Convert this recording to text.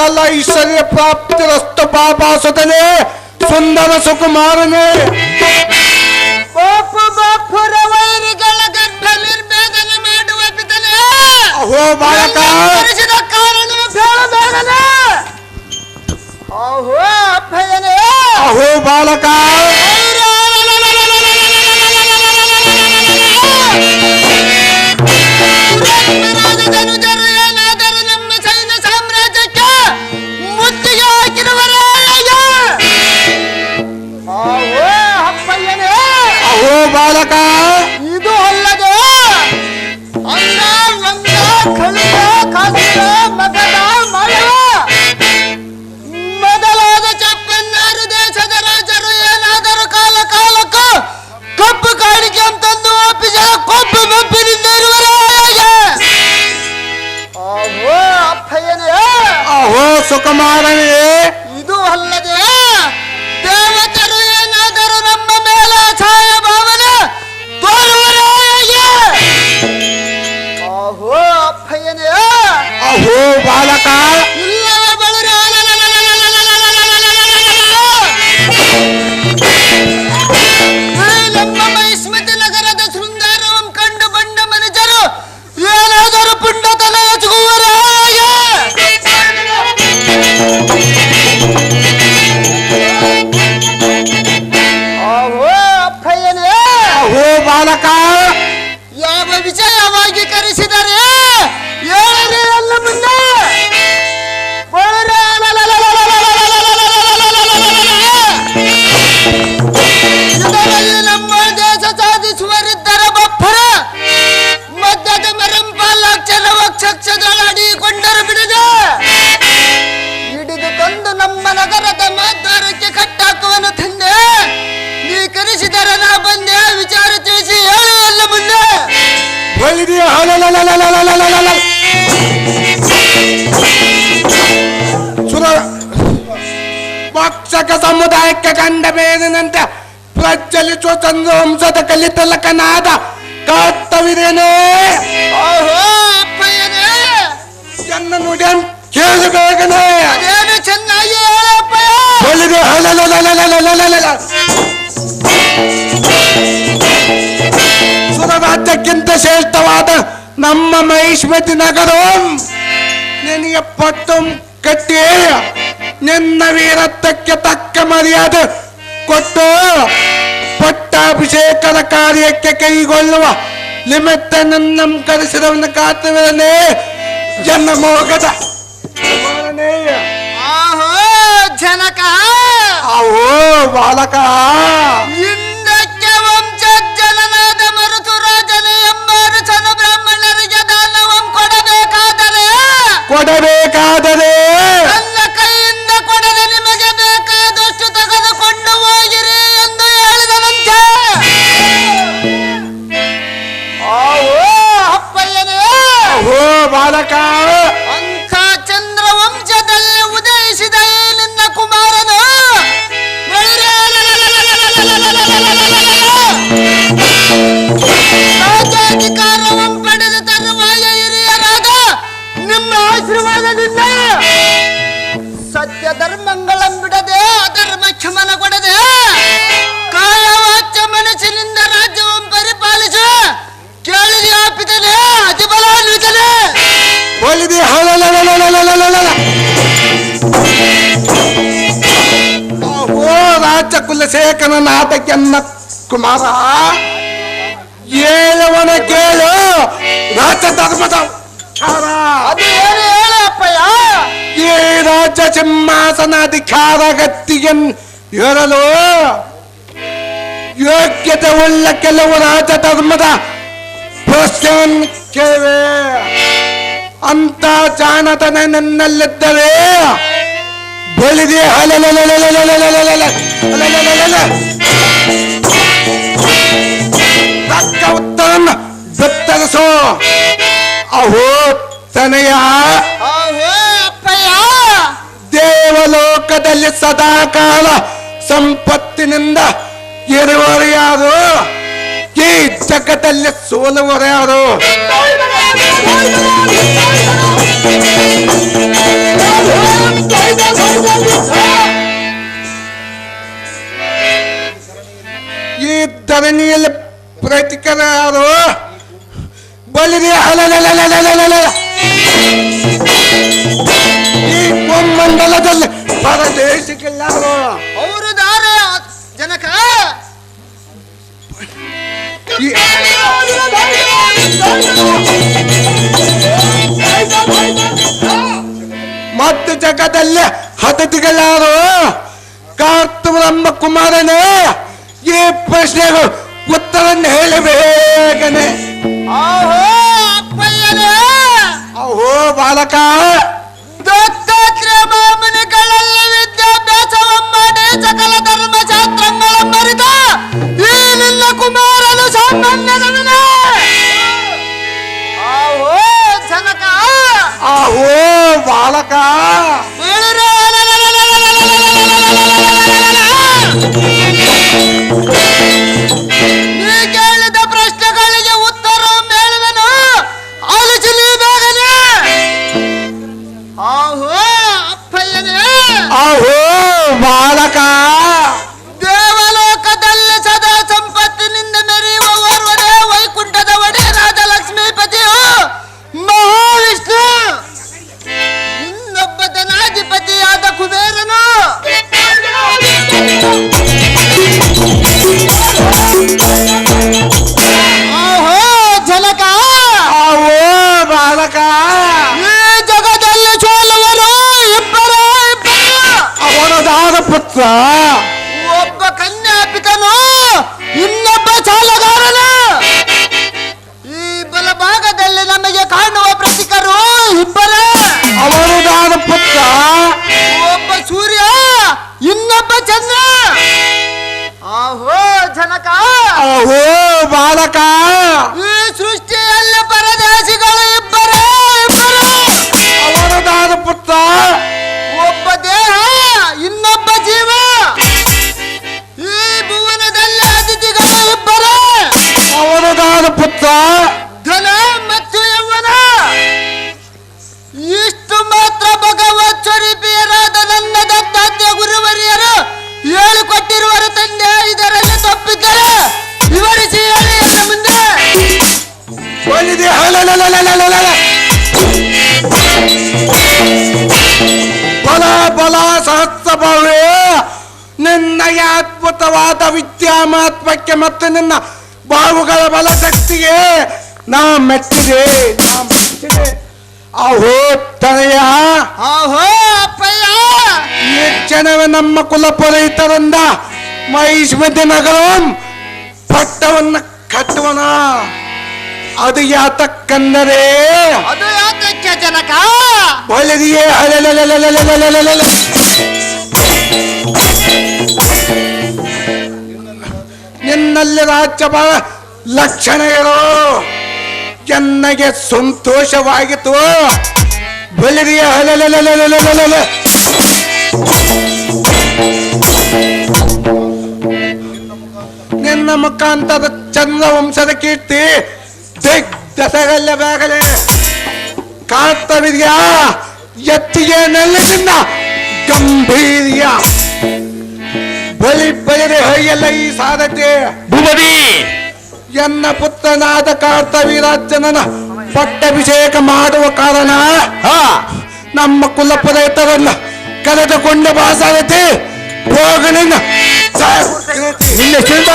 अकाला ईश्वर्य प्राप्त रस्त बाबा सुतने सुंदर सुकुमार ने ಭಕ್ಷಕ ಸಮುದಾಯಕ್ಕೆ ಕಂಡ ಬೇರಿನಂತೆ ಪ್ರಜ್ವಲಿಸುವ ಚಂದ್ರವಂಶದ ಕಲಿತಲಕನಾದ ಕರ್ತವಿದೇನೇ ಎನ್ನ ನುಡಿ ಕೇಳು ಬೇಗನೆ. ಚೆನ್ನಾಗಿ ಸುರರಾಜ್ಯಕ್ಕಿಂತ ಶ್ರೇಷ್ಠವಾದ ನಮ್ಮ ಮಹೇಶ್ವತಿ ನಗರಂ. ನಿನಗೆ ಪಟ್ಟು ಕಟ್ಟಿ ನಿನ್ನ ವೀರತ್ವಕ್ಕೆ ತಕ್ಕ ಮರ್ಯಾದೆ ಕೊಟ್ಟು ಪಟ್ಟಾಭಿಷೇಕದ ಕಾರ್ಯಕ್ಕೆ ಕೈಗೊಳ್ಳುವ ನಿಮಿತ್ತ ನನ್ನ ಕರೆಸಿದವನ ಕಾತವನೇ ಜನ ಮೋಗದ ಜನಕ. ಅವೋ ಬಾಲಕ. ಬಾಲಕ ಅಂಥ ಚಂದ್ರವಂಶದಲ್ಲಿ ಉದಯಿಸಿದ ಈ ನಿನ್ನ ಕುಮಾರನು. ರಾಜ್ಯಾಧಿಕಾರವಂ ಪಡೆದ ನಿಮ್ಮ ಬಿಡದೆ ಕೊಡದೆ ಕಾಯವಾಚ್ಯ ಮನಸ್ಸಿನಿಂದ ರಾಜ್ಯವನ್ನು ಪರಿಪಾಲಿಸು. ಕೇಳಿದ ಆಪಿದನೆ ಒಲಿದಿ ಓ ರಾಜ ಕುಲಶೇಖನ ನಾಟಕ್ಯನ್ನ ಕುಮಾರ ಹೇಳವನ ಕೇಳು ರಾಜ ಧರ್ಮದ ಈ ರಾಜ ಸಿಂಹಾಸನ ಅಧಿಕಾರ ಗತ್ತಿಯನ್ ಹೇಳಲು ಯೋಗ್ಯತೆ ಉಳ್ಳ ಕೆಲವು ರಾಜ ಧರ್ಮದ ಪ್ರಶ್ನೆ ಕೇವೆ ಅಂತ ಜಾನತನ ನನ್ನಲ್ಲಿದ್ದರೆ ಬೆಳೆದೆ ತಕ್ಕ ಉತ್ತರನ್ನ ಬೆತ್ತರಿಸೋ. ಅಹೋ ತನೆಯ. ದೇವಲೋಕದಲ್ಲಿ ಸದಾ ಕಾಲ ಸಂಪತ್ತಿನಿಂದ ಇರುವವರು ಯಾರು? ಈ ಜಗದಲ್ಲಿ ಸೋಲುವರು ಈ ಧರಣಿಯಲ್ಲಿ ಪ್ರತಿಕರ ಯಾರು ಬಲಿದೆ ಹಲಲಲಲಲಲಲ ಈ ಮಂಡಲದಲ್ಲಿ ಪರದೇಶಕ್ಕೆಲ್ಲ ಅವರು ದಾರ ಜನಕ ಹತ್ತು ಜಗದಲ್ಲಿ ಹತತಿಗಳಾರು ಕಾರ್ತು ನಮ್ಮ ಕುಮಾರನೇ ಈ ಪ್ರಶ್ನೆಗಳು ಉತ್ತರ ಹೇಳಬೇಕನೆ. ಓಹೋ ಬಾಲಕ. ದತ್ತಾತ್ರೇಯ ಮಾಮನಿಗಳಲ್ಲಿ ವಿದ್ಯಾಭ್ಯಾಸವನ್ನು ಮಾಡಿ ಸಕಲ ಧರ್ಮ Halo, ಪುತ್ರ ಧನ ಮತ್ತು ಯೌವನ. ಇಷ್ಟು ಮಾತ್ರ ಭಗವತ್ ಸ್ವರೂಪಿಯರಾದ ನನ್ನ ದತ್ತಾತ್ಯ ಗುರುವರಿಯರು ಹೇಳಿಕೊಟ್ಟಿರುವರು ತಂದೆ ಇದರಲ್ಲಿ ತಪ್ಪಿದ್ದರೆ ವಿವರಿಸಿ ಹೇಳಿ ಮುಂದೆ. ಬಲಿದೆ ಹಲಲಲಲಲಲಲ. ಬಲ ಬಲ ಸಹಸ್ರಭಾವೇ ನಿನ್ನ ಅದ್ಭುತವಾದ ವಿದ್ಯಾಮಾತ್ಮಕ್ಕೆ ಮತ್ತು ನಿನ್ನ ಬಾವುಗಳ ದಕ್ತಿಯೇ ನಾ ಮೆಚ್ಚಿದೆ ನಾ ಮೆಚ್ಚಿದೆ. ಅಹೋ ತನೆಯ ಅಹೋ ಅಪ್ಪಯ್ಯ. ಈ ಕ್ಷಣವೇ ನಮ್ಮ ಕುಲಪುರೈತರಿಂದ ಮಹಿಷ್ಮತಿ ನಗರಂ ಪಟ್ಟವನ್ನ ಕಟ್ಟುವನ ಅದು ಯಾತಕ್ಕಂದರೆ ಅದು ಯಾತಕ್ಕೆ ಜನಕ? ಒಳ್ಳೆದಿಯೇ ಹಳೆ ನಿನ್ನಲ್ಲಿ ರಾಜ್ಯಭ ಲಕ್ಷಣಗಳು ಎನ್ನಗೆ ಸಂತೋಷವಾಗಿತ್ತು. ಬಲಿರಿಯ. ನಿನ್ನ ಮುಖಾಂತರ ಚಂದ್ರವಂಶದ ಕೀರ್ತಿ ದಿಗ್ದಸಗಲ್ಲ ಬೇಗಲೇ. ಕಾರ್ತವಿದ್ಯಾ, ಎತ್ತಿಗೆ ನೆಲ್ಲದಿಂದ ಗಂಭೀರ್ಯ. ಬಲಿರೆ ಹೊಯ್ಯಲ್ಲ ಈ ಸಾಧತೆ ಭೂಮದಿ ಎನ್ನ ಪುತ್ರನಾದ ಕಾರ್ತವೀರಾಜನನ ಪಟ್ಟಾಭಿಷೇಕ ಮಾಡುವ ಕಾರಣ ನಮ್ಮ ಕುಲಪುರೇತರನ್ನ ಕರೆದುಕೊಂಡ ಬಾಸಾರತೆ ಹೋಗಲಿನ ನಿನ್ನ ಚಿಂತ